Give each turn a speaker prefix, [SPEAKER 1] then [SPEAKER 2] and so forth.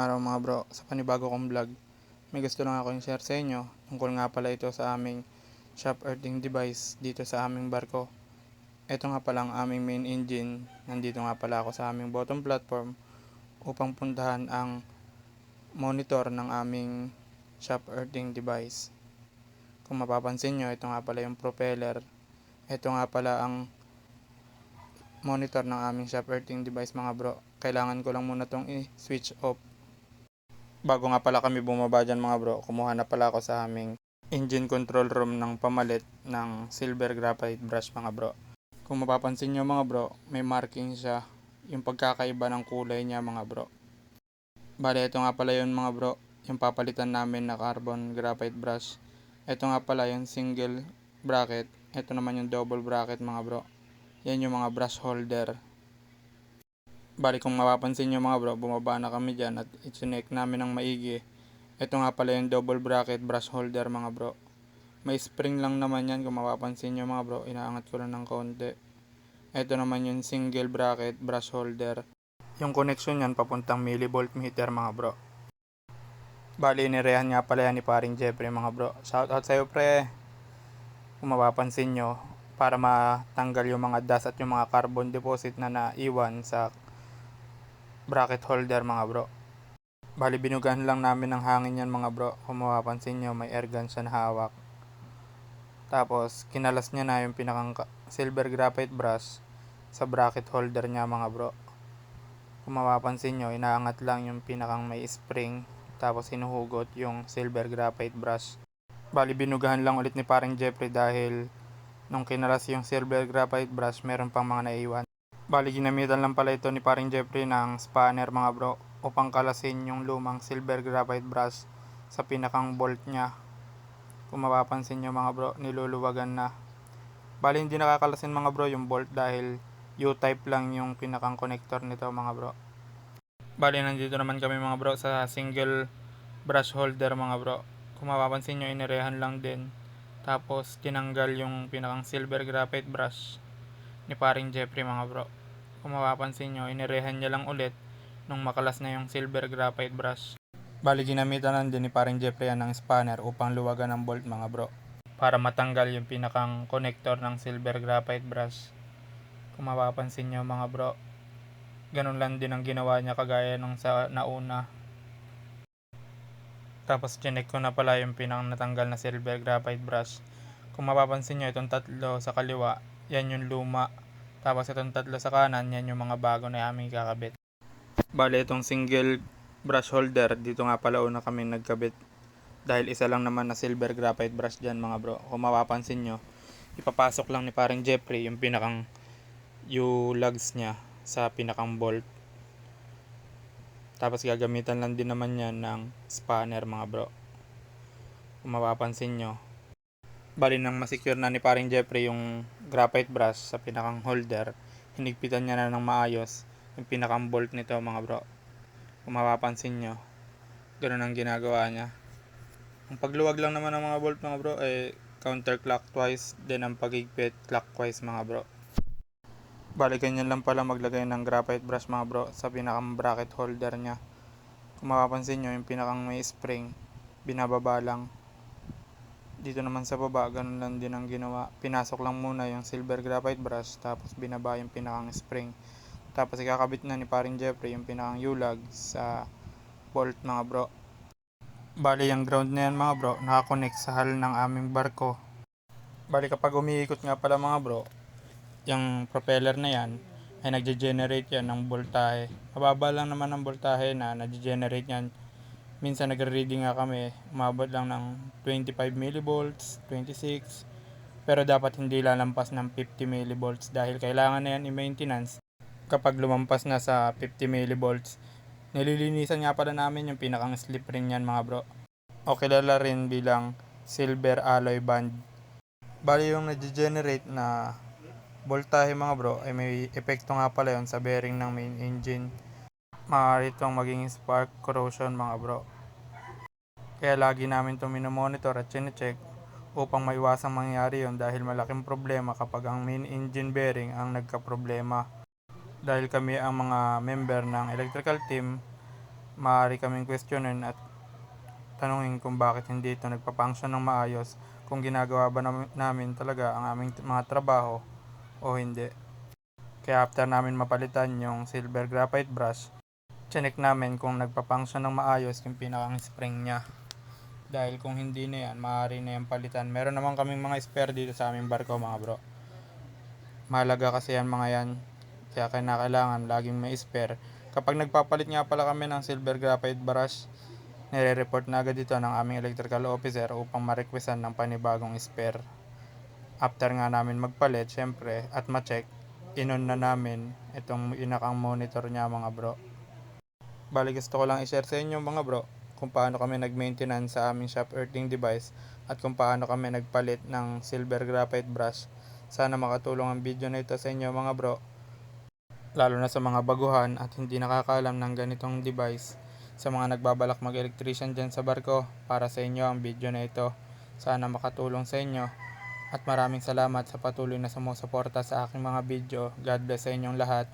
[SPEAKER 1] araw mga bro, sa panibago kong vlog. May gusto lang ako i-share sa inyo. Tungkol nga pala ito sa aming shop earthing device dito sa aming barko. Ito nga pala ang aming main engine. Nandito nga pala ako sa aming bottom platform upang puntahan ang monitor ng aming shop earthing device. Kung mapapansin nyo, ito nga pala yung propeller. Ito nga pala ang monitor ng aming shop earthing device mga bro. Kailangan ko lang muna tong i-switch off. Bago nga pala kami bumaba dyan mga bro, kumuha na pala ako sa aming engine control room ng pamalit ng silver graphite brush mga bro. Kung mapapansin nyo mga bro, may marking siya yung pagkakaiba ng kulay niya mga bro. Bale, ito nga pala yun mga bro, yung papalitan namin na carbon graphite brush. Ito nga pala yung single bracket, ito naman yung double bracket mga bro. Yan yung mga brush holder. Bali kung mapapansin nyo mga bro, bumaba na kami dyan at ichinek namin ng maigi. Ito nga pala yung double bracket brush holder mga bro. May spring lang naman yan kung mapapansin nyo mga bro, inaangat ko lang ng konti. Ito naman yung single bracket brush holder. Yung connection yan papuntang millivolt meter mga bro. Bali inirehan nga pala yan ni paring Jeffrey mga bro. Shout out sa'yo pre. Kung mapapansin nyo, para matanggal yung mga dust at yung mga carbon deposit na naiwan sa bracket holder mga bro. Bali binugahan lang namin ng hangin yan mga bro. Kung mapapansin nyo, may air siya na hawak. Tapos, kinalas niya na yung pinakang ka- silver graphite brush sa bracket holder niya mga bro. Kung mapapansin nyo, inaangat lang yung pinakang may spring. Tapos, hinuhugot yung silver graphite brush. Bali, binugahan lang ulit ni parang Jeffrey dahil nung kinalas yung silver graphite brush, meron pang mga naiwan. Bali, ginamitan lang pala ito ni paring Jeffrey ng spanner mga bro upang kalasin yung lumang silver graphite brush sa pinakang bolt niya. Kung mapapansin nyo mga bro, niluluwagan na. Bali, hindi nakakalasin mga bro yung bolt dahil U-type lang yung pinakang connector nito mga bro. Bali, nandito naman kami mga bro sa single brush holder mga bro. Kung mapapansin nyo, inirehan lang din. Tapos, tinanggal yung pinakang silver graphite brush ni paring Jeffrey mga bro. Kung mapapansin nyo, inirehan niya lang ulit nung makalas na yung silver graphite brush. Bali, ginamitan lang din ni paring Jeffrey yan ng spanner upang luwagan ng bolt mga bro. Para matanggal yung pinakang connector ng silver graphite brush. Kung mapapansin nyo mga bro, ganun lang din ang ginawa niya kagaya nung sa nauna. Tapos chinek ko na pala yung pinang natanggal na silver graphite brush. Kung mapapansin nyo, itong tatlo sa kaliwa, yan yung luma. Tapos itong tatlo sa kanan, yan yung mga bago na aming kakabit. Bale, itong single brush holder, dito nga pala una kami nagkabit. Dahil isa lang naman na silver graphite brush dyan mga bro. Kung mapapansin nyo, ipapasok lang ni parang Jeffrey yung pinakang U-lugs niya sa pinakang bolt. Tapos gagamitan lang din naman yan ng spanner mga bro. Kung mapapansin nyo. Bali nang masecure na ni paring Jeffrey yung graphite brush sa pinakang holder, hinigpitan niya na ng maayos yung pinakang bolt nito mga bro. Kung mapapansin nyo, ganun ang ginagawa niya. Ang pagluwag lang naman ng mga bolt mga bro ay counterclockwise din ang pagigpit clockwise mga bro. Bali ganyan lang pala maglagay ng graphite brush mga bro sa pinakang bracket holder niya. Kung mapapansin nyo, yung pinakang may spring, binababa lang. Dito naman sa baba, ganun lang din ang ginawa. Pinasok lang muna yung silver graphite brush, tapos binaba yung pinakang spring. Tapos ikakabit na ni paring Jeffrey yung pinakang U-lug sa bolt mga bro. Bali yung ground na yan mga bro, nakakonect sa hull ng aming barko. Bali kapag umiikot nga pala mga bro, yung propeller na yan ay nagge-generate yan ng voltahe. Mababa lang naman ang voltahe na nagge-generate yan. Minsan nagre-reading nga kami, umabot lang ng 25 millivolts, 26. Pero dapat hindi lalampas ng 50 millivolts dahil kailangan na yan i-maintenance kapag lumampas na sa 50 millivolts. Nililinisan nga pala namin yung pinakang slip ring yan mga bro. O kilala rin bilang silver alloy band. Bali yung nag-generate na voltahe mga bro ay may epekto nga pala yon sa bearing ng main engine. Maaari itong maging spark corrosion mga bro. Kaya lagi namin itong minomonitor at chinecheck upang maiwasang mangyari yon dahil malaking problema kapag ang main engine bearing ang nagka-problema. Dahil kami ang mga member ng electrical team, maaari kaming questionin at tanungin kung bakit hindi ito nagpapunction ng maayos, kung ginagawa ba nam- namin talaga ang aming mga trabaho o hindi. Kaya after namin mapalitan yung silver graphite brush, chinek namin kung nagpapunction ng maayos yung pinakang spring niya. Dahil kung hindi na yan, maaari na yan palitan. Meron naman kaming mga spare dito sa aming barko mga bro. Mahalaga kasi yan mga yan. Kaya kailangan laging may spare. Kapag nagpapalit nga pala kami ng silver graphite brush, nire-report na agad ito ng aming electrical officer upang ma-requestan ng panibagong spare. After nga namin magpalit, syempre, at ma-check, inon na namin itong inakang monitor niya mga bro. Bali gusto ko lang i-share sa inyo mga bro kung paano kami nag-maintenance sa aming shop earthing device at kung paano kami nagpalit ng silver graphite brush. Sana makatulong ang video na ito sa inyo mga bro. Lalo na sa mga baguhan at hindi nakakaalam ng ganitong device. Sa mga nagbabalak mag-electrician dyan sa barko, para sa inyo ang video na ito. Sana makatulong sa inyo. At maraming salamat sa patuloy na sumusuporta sa aking mga video. God bless sa inyong lahat.